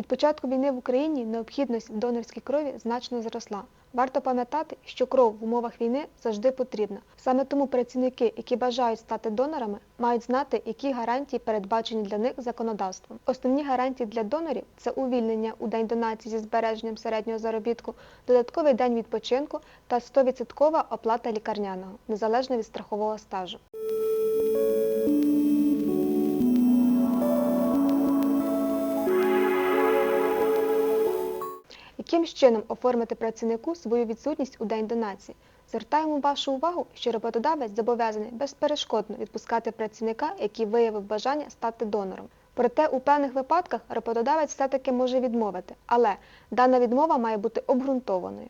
Від початку війни в Україні необхідність в донорській крові значно зросла. Варто пам'ятати, що кров в умовах війни завжди потрібна. Саме тому працівники, які бажають стати донорами, мають знати, які гарантії передбачені для них законодавством. Основні гарантії для донорів це увільнення у день донації зі збереженням середнього заробітку, додатковий день відпочинку та 100% оплата лікарняного, незалежно від страхового стажу. Яким чином оформити працівнику свою відсутність у день донації? Звертаємо вашу увагу, що роботодавець зобов'язаний безперешкодно відпускати працівника, який виявив бажання стати донором. Проте у певних випадках роботодавець все-таки може відмовити, але дана відмова має бути обґрунтованою.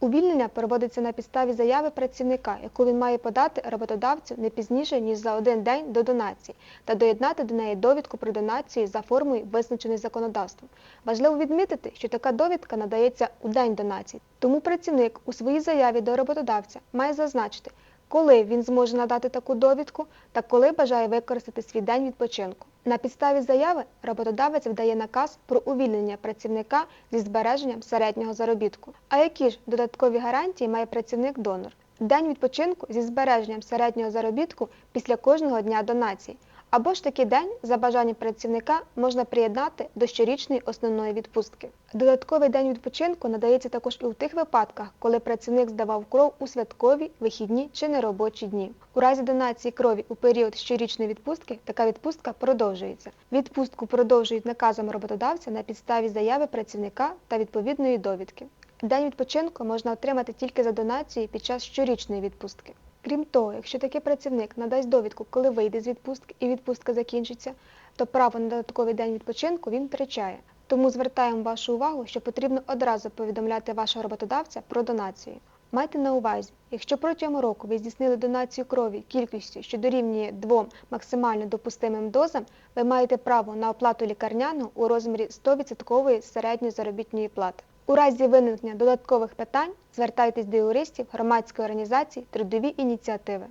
Увільнення проводиться на підставі заяви працівника, яку він має подати роботодавцю не пізніше, ніж за один день до донації, та доєднати до неї довідку про донацію за формою, визначеною законодавством. Важливо відмітити, що така довідка надається у день донації, тому працівник у своїй заяві до роботодавця має зазначити, коли він зможе надати таку довідку та коли бажає використати свій день відпочинку. На підставі заяви роботодавець видає наказ про увільнення працівника зі збереженням середнього заробітку. А які ж додаткові гарантії має працівник-донор? День відпочинку зі збереженням середнього заробітку після кожного дня донації. Або ж такий день за бажанням працівника можна приєднати до щорічної основної відпустки. Додатковий день відпочинку надається також і у тих випадках, коли працівник здавав кров у святкові, вихідні чи неробочі дні. У разі донації крові у період щорічної відпустки така відпустка продовжується. Відпустку продовжують наказом роботодавця на підставі заяви працівника та відповідної довідки. День відпочинку можна отримати тільки за донацією під час щорічної відпустки. Крім того, якщо такий працівник надасть довідку, коли вийде з відпустки і відпустка закінчиться, то право на додатковий день відпочинку він втрачає. Тому звертаємо вашу увагу, що потрібно одразу повідомляти вашого роботодавця про донацію. Майте на увазі, якщо протягом року ви здійснили донацію крові кількістю, що дорівнює двом максимально допустимим дозам, ви маєте право на оплату лікарняного у розмірі 100% середньої заробітної плати. У разі виникнення додаткових питань звертайтесь до юристів громадської організації трудові ініціативи.